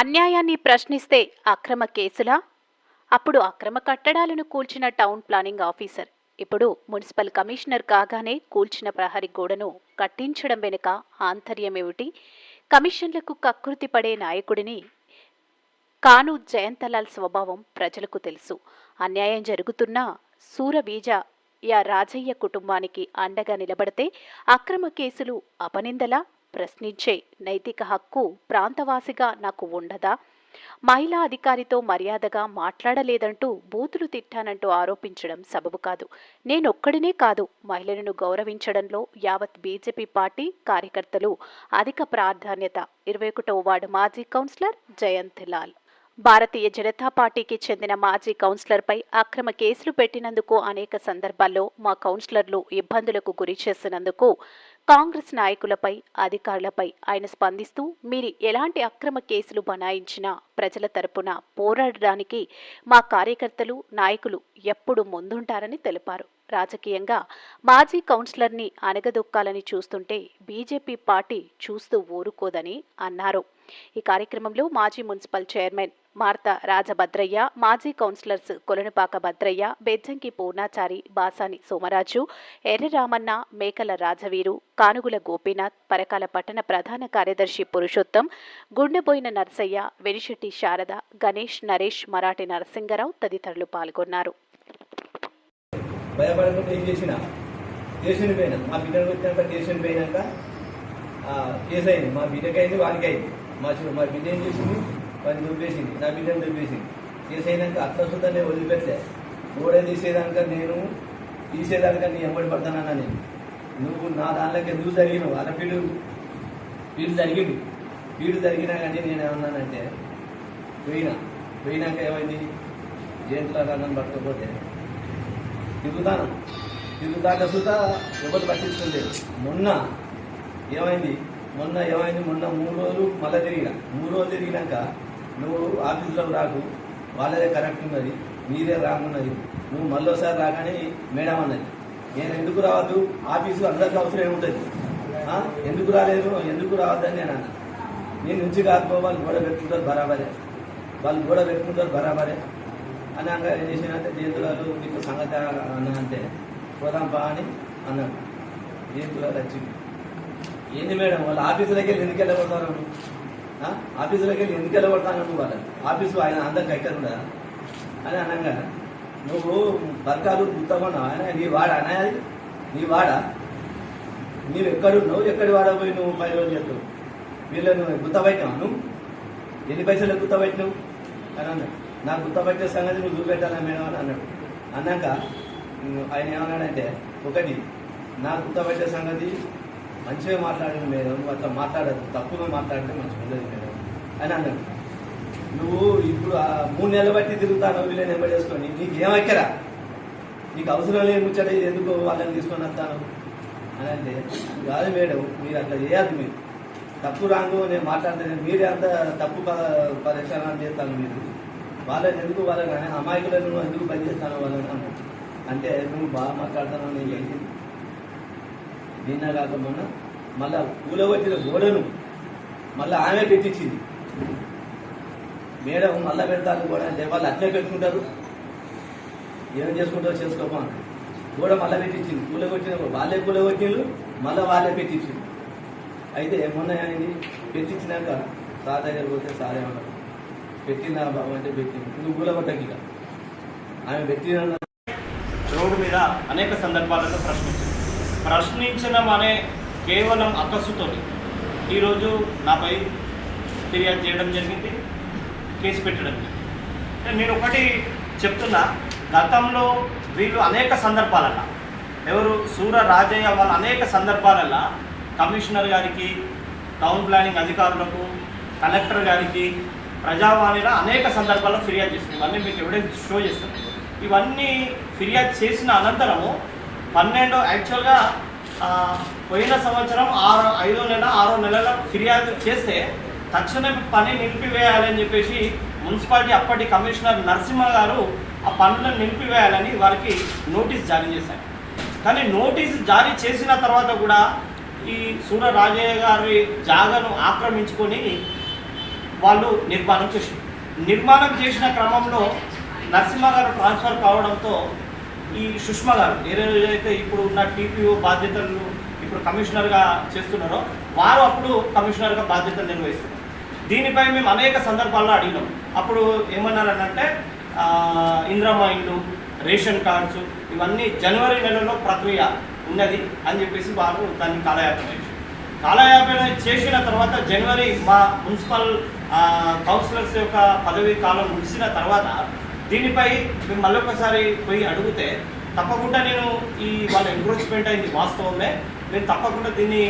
అన్యాయాన్ని ప్రశ్నిస్తే అక్రమ కేసులా? అప్పుడు అక్రమ కట్టడాలను కూల్చిన టౌన్ ప్లానింగ్ ఆఫీసర్. ఇప్పుడు మున్సిపల్ కమిషనర్ కాగానే కూల్చిన ప్రహరీ గోడను కట్టించడం వెనుక ఆంతర్యమేమిటి? కమిషన్లకు కకృతి పడే నాయకుడిని కాను జయంతలాల్ స్వభావం ప్రజలకు తెలుసు. అన్యాయం జరుగుతున్నా సూరబీజ యా రాజయ్య కుటుంబానికి అండగా నిలబడితే అక్రమ కేసులు అపనిందలా? ప్రశ్నించే నైతిక హక్కు ప్రాంతవాసిగా నాకు ఉండదా? మహిళా అధికారితో మర్యాదగా మాట్లాడలేదంటూ బూతులు తిట్టానంటూ ఆరోపించడం సబబు కాదు. నేనొక్కడినే కాదు మహిళలను గౌరవించడంలో యావత్ బీజేపీ పార్టీ కార్యకర్తలు అధిక ప్రాధాన్యత. ఇరవై ఒకటో వార్డు మాజీ కౌన్సిలర్ జయంత్ లాల్. భారతీయ జనతా పార్టీకి చెందిన మాజీ కౌన్సిలర్పై అక్రమ కేసులు పెట్టినందుకు అనేక సందర్భాల్లో మా కౌన్సిలర్లు ఇబ్బందులకు గురి చేసినందుకు కాంగ్రెస్ నాయకులపై అధికారులపై ఆయన స్పందిస్తూ మీరు ఎలాంటి అక్రమ కేసులు బనాయించినా ప్రజల తరపున పోరాడడానికి మా కార్యకర్తలు నాయకులు ఎప్పుడు ముందుంటారని తెలిపారు. రాజకీయంగా మాజీ కౌన్సిలర్ని అనగదొక్కాలని చూస్తుంటే బీజేపీ పార్టీ చూస్తూ ఊరుకోదని అన్నారు. ఈ కార్యక్రమంలో మాజీ మున్సిపల్ చైర్మన్ మార్త రాజభద్రయ్య మాజీ కౌన్సిలర్స్ కొలనుపాక భద్రయ్య బెజ్జంకి పూర్ణాచారి బాసాని సోమరాజు ఎర్రరామన్న మేకల రాజవీరు కానుగుల గోపీనాథ్ పరకాల పట్టణ ప్రధాన కార్యదర్శి పురుషోత్తం గుండెబోయిన నర్సయ్య వెనిశెట్టి శారద గణేష్ నరేష్ మరాఠీ నరసింగరావు తదితరులు పాల్గొన్నారు. భయపడకుండా ఏం చేసిన? స్టేషన్ పోయినా. మా బిడ్డకు వచ్చినాక స్టేషన్ పోయినాక కేసు అయింది. మా బిడ్డకి అయింది వాడికి అయింది. మా చూ- మా బిడ్డ ఏం చేసింది? వాడిని దుబ్బేసింది. నా బిడ్డను దుబ్బేసింది. కేసు అయినాక అట్లా సుద్ధా నేను వదిలిపెట్టలే. గోడ తీసేదానిక నేను తీసేదానిక నీ ఎంబడి పడతానన్నా నేను. నువ్వు నా దాంట్లోకి ఎందుకు జరిగినావు? అలా పీడు పీడు జరిగిండు. పీడు జరిగినా కానీ నేను ఏమన్నానంటే పోయినా. పోయినాక ఏమైంది? జయంతుల అన్నం పట్టకపోతే తిరుగుతాను తిరుగుతాక సుతా ఎవరు పట్టించుకోలేదు మొన్న ఏమైంది? మొన్న ఏమైంది? మొన్న మూడు రోజులు మళ్ళీ తిరిగిన. మూడు రోజులు తిరిగినాక నువ్వు ఆఫీసులో రాకు. వాళ్ళదే కరెక్ట్ ఉన్నది మీదే రాకున్నది నువ్వు మళ్ళీసారి రాకని మేడం అన్నది. నేను ఎందుకు రావద్దు? ఆఫీసు అందరికి అవసరం ఏముంటుంది ఎందుకు రాలేదు? ఎందుకు రావద్దని నేను అన్నా. నేను నుంచి కాకపో వాళ్ళు గోడ పెట్టుకుంటారు బరాబరే. వాళ్ళు గోడ పెట్టుకుంటారు బరాబరే. అని అనగా ఏం చేసినంటే జయంతులాలు నీకు సంగతి అన్న అంటే పోదాంపా అని అన్నాడు జయంతులాలు వచ్చింది ఏంది మేడం వాళ్ళ ఆఫీసులోకి వెళ్ళి ఎందుకు వెళ్ళబడతాను నువ్వు ఆ? వెళ్ళి ఎందుకు వెళ్ళబడతాను వాళ్ళని? వాళ్ళ ఆఫీసు ఆయన అందరికి ఎక్కడ ఉండదా అని అనగా నువ్వు బర్కాలు గుర్తమన్నా ఆయన నీ వాడ? అనేది నీ వాడ? నీవు ఎక్కడున్నావు ఎక్కడి వాడ పోయి నువ్వు పది రోజులు చెప్తావు వీళ్ళను గుర్తపట్టినావు నువ్వు? ఎన్ని పైసలు గుర్తపట్టినావు? అని అన్నాడు. నాకు గుర్తపట్టే సంగతి నువ్వు చూపెట్టాలా మేడం అని అన్నాడు. అన్నాక ఆయన ఏమన్నాడంటే ఒకటి నాకు గుర్తపట్టే సంగతి మంచిగా మాట్లాడండి మేడం నువ్వు అట్లా మాట్లాడదు తప్పుగా మాట్లాడితే మంచిగా ఉండదు మేడం అని అన్నాడు. నువ్వు ఇప్పుడు ఆ మూడు నెలలు బట్టి తిరుగుతాను వీళ్ళని ఎంబర్ చేసుకొని నీకు ఏమక్కరా? నీకు అవసరం లేని ముచ్చట ఇది ఎందుకు వాళ్ళని తీసుకొని వస్తాను? అని అంటే కాదు మేడం మీరు అట్లా చేయద్దు మీరు. తప్పు రాంగు నేను మాట్లాడతాను మీరే అంత తప్పు ప- పరిశ్రమ చేస్తాను మీరు. వాళ్ళని ఎందుకు వాళ్ళని అమాయకులను నువ్వు ఎందుకు పని చేస్తాను వాళ్ళని అంటే నువ్వు బాగా మాట్లాడతాను నేను చేసి నిన్న కాక మొన్న మళ్ళా వచ్చిన గోడను మళ్ళీ ఆమె పెట్టించింది. మేడం మళ్ళా పెడతాను కూడా అంటే వాళ్ళు అట్లే పెట్టుకుంటారు. ఏం చేసుకుంటారో చేసుకోమా గోడ మళ్ళీ పెట్టించింది. కూలగొట్టిన వాళ్ళే కూలగొట్టిండ్రు మళ్ళీ వాళ్ళే పెట్టించింది అయితే మొన్న పెట్టించినాక సార్ దగ్గర పోతే సార్ ఏమన్నా పెట్టిందా బాబు అంటే పెట్టింది. నువ్వు కూలగొట్టకి ఇక ఆమె పెట్టిన రోడ్డు మీద అనేక సందర్భాలలో ప్రశ్నించింది. ప్రశ్నించడం అనే కేవలం అక్కసుతో ఈరోజు నాపై ఫిర్యాదు చేయడం జరిగింది కేసు పెట్టడం జరిగింది. నేను ఒకటి చెప్తున్నా గతంలో వీళ్ళు అనేక సందర్భాలల్లో ఎవరు సూర రాజయ్య వాళ్ళ అనేక సందర్భాలల్లో కమిషనర్ గారికి టౌన్ ప్లానింగ్ అధికారులకు కలెక్టర్ గారికి ప్రజావాణిలో అనేక సందర్భాల్లో ఫిర్యాదు చేసింది ఇవన్నీ మీకు ఎవిడెన్స్ షో చేస్తాను. ఇవన్నీ ఫిర్యాదు చేసిన అనంతరము పన్నెండు యాక్చువల్గా పోయిన సంవత్సరం ఆరు ఐదో నెల ఆరో నెలల ఫిర్యాదు చేస్తే తక్షణమే పని నిలిపివేయాలని చెప్పేసి మున్సిపాలిటీ అప్పటి కమిషనర్ నరసింహ గారు ఆ పనులను నిలిపివేయాలని వారికి నోటీస్ జారీ చేశారు. కానీ నోటీస్ జారీ చేసిన తర్వాత కూడా ఈ సూర్య రాజయ్య గారి జాగను ఆక్రమించుకొని వాళ్ళు నిర్మాణం చేసి నిర్మాణం చేసిన క్రమంలో నరసింహ గారు ట్రాన్స్ఫర్ కావడంతో ఈ సుష్మా గారు ఏదైతే ఇప్పుడు ఉన్న టీపీఓ బాధ్యతలు ఇప్పుడు కమిషనర్గా చేస్తున్నారో వారు అప్పుడు కమిషనర్గా బాధ్యతలు నిర్వహిస్తున్నారు. దీనిపై మేము అనేక సందర్భాల్లో అడిగినాం. అప్పుడు ఏమన్నారనంటే ఆ, ఇండ్లు రేషన్ కార్డ్స్ ఇవన్నీ జనవరి నెలలో ప్రక్రియ ఉన్నది అని చెప్పేసి వారు దాన్ని కాలయాపన చేసి కాలయాపన చేసిన తర్వాత జనవరి మా మున్సిపల్ కౌన్సిలర్స్ యొక్క పదవీ కాలం ముగిసిన తర్వాత దీనిపై మేము మళ్ళొకసారి పోయి అడిగితే తప్పకుండా నేను ఈ వాళ్ళ ఎంక్రోచ్మెంట్ అయింది వాస్తవమే. మేము తప్పకుండా దీన్ని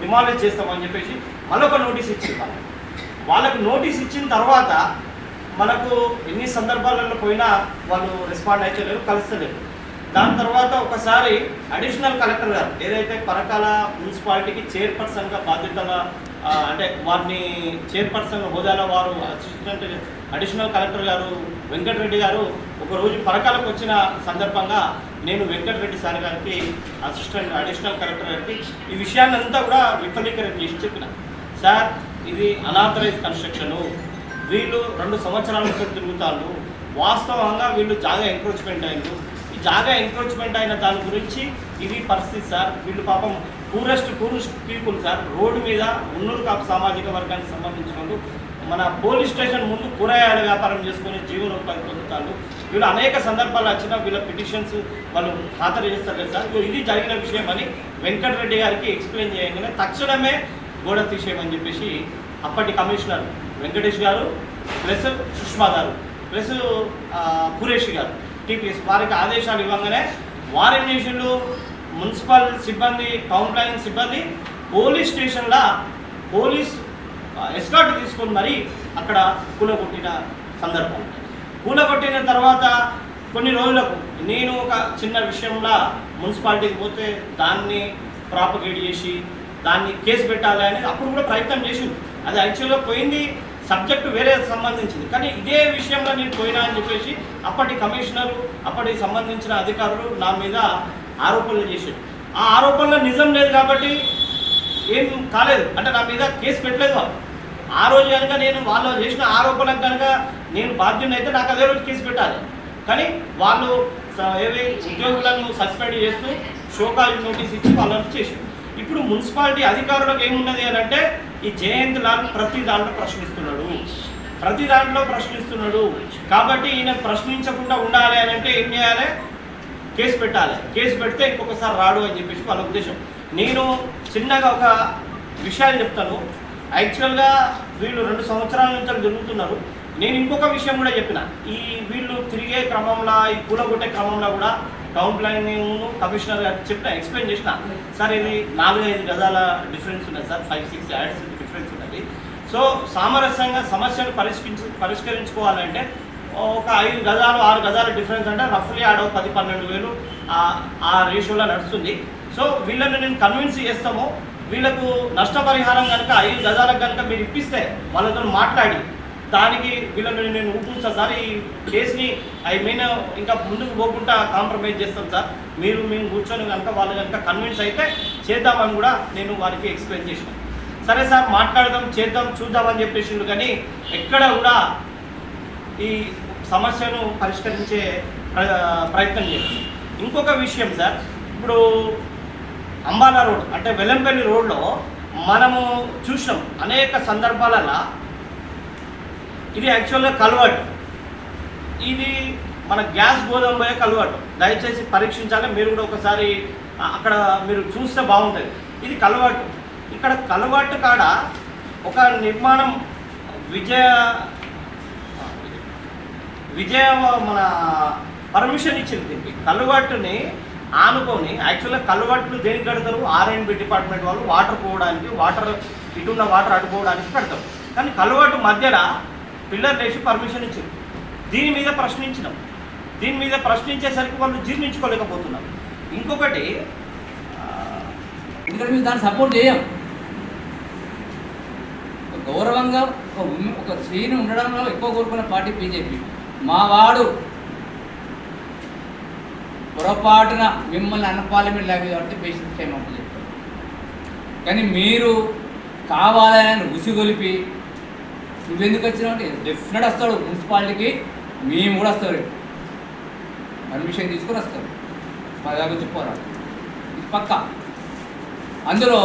డిమాలిజ్ చేస్తామని చెప్పేసి మళ్ళొక నోటీస్ ఇచ్చింది వాళ్ళకు నోటీస్ ఇచ్చిన తర్వాత మనకు ఎన్ని సందర్భాలలో పోయినా వాళ్ళు రెస్పాండ్ అయితే లేరు కలుస్తలేరు దాని తర్వాత ఒకసారి అడిషనల్ కలెక్టర్ గారు ఏదైతే పరకాల మున్సిపాలిటీకి చైర్పర్సన్గా బాధ్యతగా అంటే వారిని చైర్పర్సన్ హోదాలో వారు అసిస్టెంట్ అడిషనల్ కలెక్టర్ గారు వెంకటరెడ్డి గారు ఒకరోజు పరకాలకు వచ్చిన సందర్భంగా నేను వెంకటరెడ్డి సార్ గారికి అసిస్టెంట్ అడిషనల్ కలెక్టర్ గారికి ఈ విషయాన్ని అంతా కూడా విఫలీకరణ చేసి చెప్పిన. సార్ ఇది అనాథరైజ్ కన్స్ట్రక్షను. వీళ్ళు రెండు సంవత్సరాల క్రితం తిరుగుతారు వాస్తవంగా వీళ్ళు జాగా ఎంక్రోచ్మెంట్ అయ్యారు. ఈ జాగా ఎంక్రోచ్మెంట్ అయిన దాని గురించి ఇది పరిస్థితి సార్. వీళ్ళు పాపం poorest poorest people sir road మీద ఉన్నూరు కాపు సామాజిక వర్గానికి సంబంధించిన మన పోలీస్ స్టేషన్ ముందు కూరగాయల వ్యాపారం చేసుకుని జీవనోపాధి పొందుతారు. వీళ్ళు అనేక సందర్భాలు వచ్చినా వీళ్ళ పిటిషన్స్ వాళ్ళు ఖాతరు చేస్తారు సార్. ఇది జరిగిన విషయం అని వెంకటరెడ్డి గారికి ఎక్స్ప్లెయిన్ చేయగానే తక్షణమే గోడ తీసేయమని చెప్పేసి అప్పటి కమిషనర్ వెంకటేష్ గారు ప్లస్ సుష్మా గారు ప్లస్ పురేష్ గారు టీపీఎస్ వారికి ఆదేశాలు ఇవ్వగానే వారేం చేసిండు మున్సిపల్ సిబ్బంది టౌన్ ప్లానింగ్ సిబ్బంది పోలీస్ స్టేషన్లో పోలీస్ ఎస్కాట్ తీసుకొని మరి అక్కడ కూలగొట్టిన సందర్భం. కూలగొట్టిన తర్వాత కొన్ని రోజులకు నేను ఒక చిన్న విషయంలో మున్సిపాలిటీకి పోతే దాన్ని ప్రాపగేట్ చేసి దాన్ని కేసు పెట్టాలి అనేది అప్పుడు కూడా ప్రయత్నం చేసింది అది యాక్చువల్గా పోయింది సబ్జెక్టు వేరే సంబంధించింది. కానీ ఇదే విషయంలో నేను పోయినా అని చెప్పేసి అప్పటి కమిషనరు అప్పటి సంబంధించిన అధికారులు నా మీద ఆరోపణలు చేసాడు ఆ ఆరోపణలో నిజం లేదు కాబట్టి ఏం కాలేదు. అంటే నా మీద కేసు పెట్టలేదు వాళ్ళు ఆ రోజు కనుక నేను వాళ్ళు చేసిన ఆరోపణలకు కనుక నేను బాధ్యుని అయితే నాకు అదే రోజు కేసు పెట్టాలి. కానీ వాళ్ళు ఏవే ఏవి ఉద్యోగులను సస్పెండ్ చేస్తూ షోకాజ్ నోటీస్ ఇచ్చి వాళ్ళని చేసారు ఇప్పుడు మున్సిపాలిటీ అధికారులకు ఏమున్నది అని అంటే ఈ జయంత్ లాల్ ప్రతి దాంట్లో ప్రశ్నిస్తున్నాడు. ప్రతి దాంట్లో ప్రశ్నిస్తున్నాడు. కాబట్టి ఈయన ప్రశ్నించకుండా ఉండాలి అని అంటే ఏం చేయాలి? కేసు పెట్టాలి. కేసు పెడితే ఇంకొకసారి రాడు అని చెప్పేసి వాళ్ళ ఉద్దేశం. నేను చిన్నగా ఒక విషయాలు చెప్తాను. యాక్చువల్గా వీళ్ళు రెండు సంవత్సరాల నుంచి జరుగుతున్నారు. నేను ఇంకొక విషయం కూడా చెప్పిన. ఈ వీళ్ళు తిరిగే క్రమంలో ఈ కూలగొట్టే క్రమంలో కూడా టౌన్ ప్లానింగ్ కమిషనర్ గారికి చెప్పిన ఎక్స్ప్లెయిన్ చేసిన. సార్ ఇది నాలుగైదు గజాల డిఫరెన్స్ ఉన్నది sir. Five six yards difference ఉన్నది. సో సామరస్యంగా సమస్యను పరిష్కరించు పరిష్కరించుకోవాలంటే ఒక ఐదు గజాలు ఆరు గజాల డిఫరెన్స్ అంటే రఫ్లీ ఆడ పది పన్నెండు వేలు ఆ- రేషియోలో నడుస్తుంది. సో వీళ్ళని నేను కన్విన్స్ చేస్తాము. వీళ్ళకు నష్టపరిహారం కనుక ఐదు గజాలకు కనుక మీరు ఇప్పిస్తే వాళ్ళతో మాట్లాడి దానికి వీళ్ళని నేను ఊపుతా సార్. ఈ కేసుని ఐ మీన్ ఇంకా ముందుకు పోకుండా కాంప్రమైజ్ చేస్తాం సార్. మీరు మేము కూర్చొని కనుక వాళ్ళు కనుక కన్విన్స్ అయితే చేద్దామని కూడా నేను వారికి ఎక్స్ప్లెయిన్ చేసిన. సరే సార్ మాట్లాడదాం చేద్దాం చూద్దామని చెప్పేసిండు కానీ ఎక్కడ కూడా ఈ సమస్యను పరిష్కరించే ప్ర- ప్రయత్నం చేస్తుంది. ఇంకొక విషయం సార్ ఇప్పుడు అంబాలా రోడ్ అంటే వెలంపల్లి రోడ్లో మనము చూసినాం అనేక సందర్భాలలో ఇది యాక్చువల్గా కలవాటు ఇది మన గ్యాస్ గోదాం పోయే కలవాటు దయచేసి పరీక్షించాలి మీరు కూడా ఒకసారి అక్కడ మీరు చూస్తే బాగుంటుంది. ఇది కలవాటు ఇక్కడ కలవాటు కాడ ఒక నిర్మాణం విజయ విజయ మన పర్మిషన్ ఇచ్చింది దీనికి. కల్లువట్టుని ఆనుకొని యాక్చువల్గా కల్లువట్లు దేనికి కడతారు? ఆర్ఎండ్బి డిపార్ట్మెంట్ వాళ్ళు వాటర్ పోవడానికి వాటర్ ఇటున్న వాటర్ అడుకోవడానికి కడతారు కానీ కల్లువట్టు మధ్యలో పిల్లర్ వేసి పర్మిషన్ ఇచ్చింది. దీని మీద ప్రశ్నించినాం. దీని మీద ప్రశ్నించేసరికి వాళ్ళు జీర్ణించుకోలేకపోతున్నారు. ఇంకొకటి ఎందుకంటే మేము దాన్ని సపోర్ట్ చేయం. గౌరవంగా ఒక ఒక స్త్రీని ఉండడంలో ఎక్కువ కోరుకున్న పార్టీ బీజేపీ. మా వాడు పొరపాటున మిమ్మల్ని అనపాలమే లేదు కాబట్టి బేసిక్ టైం అప్పు చెప్తారు కానీ మీరు కావాలని ఉసిగొలిపి నువ్వెందుకు వచ్చినావు అంటే డెఫినెట్ వస్తాడు మున్సిపాలిటీకి మేము కూడా వస్తాం రేపు. పర్మిషన్ తీసుకొని వస్తాం. మా దగ్గర ఇది పక్క. అందులో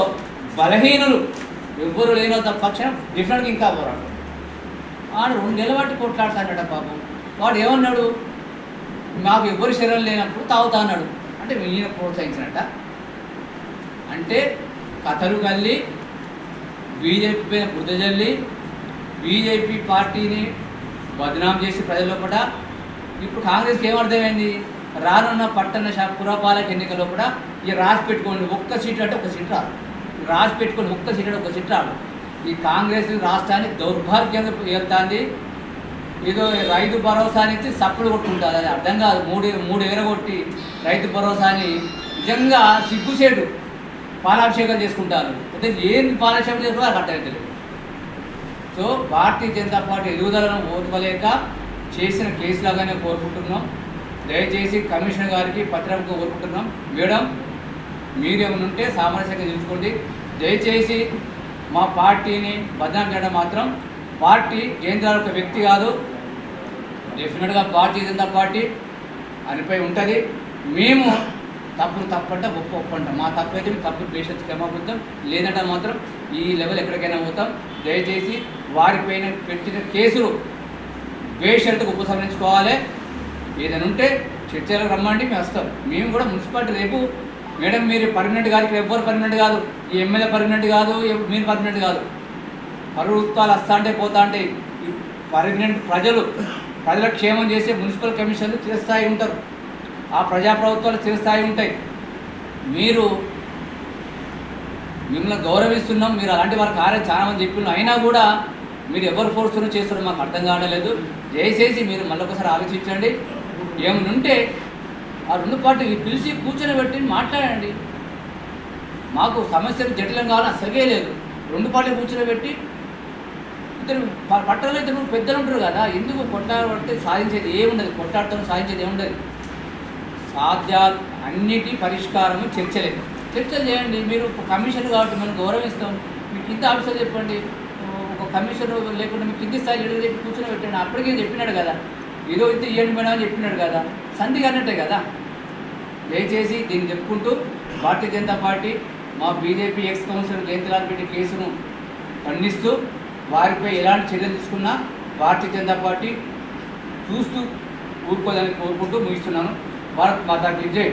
బలహీనులు ఎవ్వరు లేనో తప్ప పక్షం డిఫరెంట్గా ఇంకా పోరాడు. ఆడు రెండు నెలల బట్టి కొట్లాడుతాడట పాపం వాడు ఏమన్నాడు? మాకు ఎవరి శరీరం లేనప్పుడు తాగుతా అన్నాడు. అంటే ఈయన ప్రోత్సహించినట్ట. అంటే కథలు కల్లి బీజేపీ పైన బురద జల్లి బీజేపీ పార్టీని బదనాం చేసి ప్రజల ఇప్పుడు కాంగ్రెస్కి ఏమర్థమైంది రానున్న పట్టణ పురపాలక ఎన్నికల్లో కూడా ఈ రాసి పెట్టుకోండి ఒక్క సీట్లు అంటే ఒక సీట్ రాదు. రాసి పెట్టుకొని ఒక్క సీట్ అంటే ఒక సీట్ రాదు. ఈ కాంగ్రెస్ రాష్ట్రాన్ని దౌర్భాగ్యంగా వెళ్తాంది ఏదో రైతు భరోసా ఇచ్చి సప్పులు కొట్టుకుంటుంది అది అర్థం కాదు. మూడు మూడు ఎగరగొట్టి రైతు భరోసాని నిజంగా సిగ్గుసేటు పాలాభిషేకం చేసుకుంటారు. అయితే ఏం పాలాభిషేకం చేసుకోవాలో నాకు అర్థమైతే సో భారతీయ జనతా పార్టీ ఎదుగుదలను ఓర్వలేక చేసిన కేసులాగానే కోరుకుంటున్నాం. దయచేసి కమిషనర్ గారికి పత్రికగా కోరుకుంటున్నాం. మేడం మీరేమనుంటే సామరస్యంగా తెలుసుకోండి దయచేసి మా పార్టీని బదనాం చేయడం మాత్రం పార్టీ కేంద్రాల ఒక వ్యక్తి కాదు. డెఫినెట్గా భారతీయ జనతా పార్టీ అనిపై ఉంటుంది. మేము తప్పును తప్పంటే ఒప్పు ఒప్పంటాం మా తప్పు అయితే తప్పు పేషెంట్స్ క్షమాపడతాం లేదంటే మాత్రం ఈ లెవెల్ ఎక్కడికైనా పోతాం. దయచేసి వారిపైన పెట్టిన కేసులు పేషెంట్కి ఉపసంహరించుకోవాలి. ఏదైనా ఉంటే చర్చలకు రమ్మండి మేము వస్తాం. మేము కూడా మున్సిపాలిటీ రేపు మేడం మీరు పర్మనెంట్ కాదు ఇక్కడ ఎవ్వరు పర్మనెంట్ కాదు. ఈ ఎమ్మెల్యే పర్మనెంట్ కాదు మీరు పర్మనెంట్ కాదు. ప్రభుత్వాలు వస్తా అంటే పోతా అంటే ఈ పర్మనెంట్ ప్రజలు ప్రజల క్షేమం చేసే మున్సిపల్ కమిషన్లు చిరస్థాయి ఉంటారు. ఆ ప్రజాప్రభుత్వాలు చిరస్థాయి ఉంటాయి. మీరు మిమ్మల్ని గౌరవిస్తున్నాం మీరు అలాంటి వారి కార్యం చాలా మంది చెప్పిన అయినా కూడా మీరు ఎవరు ఫోర్స్ను చేస్తారో మాకు అర్థం కావట్లేదు దయచేసి మీరు మళ్ళొకసారి ఆలోచించండి. ఏమనుంటే ఆ రెండు పార్టీ పిలిచి కూర్చొని పెట్టి మాట్లాడండి. మాకు సమస్యలు జటిలం కావాలని అసలుగే లేదు రెండు పార్టీలు కూర్చొని పెట్టి ఇద్దరు పట్టణంలో ఇద్దరు పెద్దలు ఉంటారు కదా ఎందుకు కొట్లాడితే సాధించేది ఏముండదు? కొట్లాడతాం సాధించేది ఏముండదు? సాధ్యాలు అన్నిటి పరిష్కారము చర్చలేదు చర్చలు చేయండి. మీరు ఒక కమిషన్ కాబట్టి మనం గౌరవిస్తాం. మీ కింద ఆఫీసర్ చెప్పండి. ఒక కమిషన్ లేకుండా మీ కింది స్థాయి లీడర్ చెప్పి కూర్చొని పెట్టండి. అప్పటికే చెప్పినాడు కదా. ఏదో ఇంత ఇవ్వండి మేడం అని చెప్పినాడు కదా. సంధి అన్నట్టే కదా. దయచేసి దీన్ని చెప్పుకుంటూ భారతీయ జనతా పార్టీ మా BJP ex councillor Jayantilal Reddy కేసును ఖండిస్తూ వారిపై ఎలాంటి చర్యలు తీసుకున్నా భారతీయ జనతా పార్టీ చూస్తూ ఊరుకోదని కోరుకుంటూ ముగిస్తున్నాను. భారత్ మాతా జై.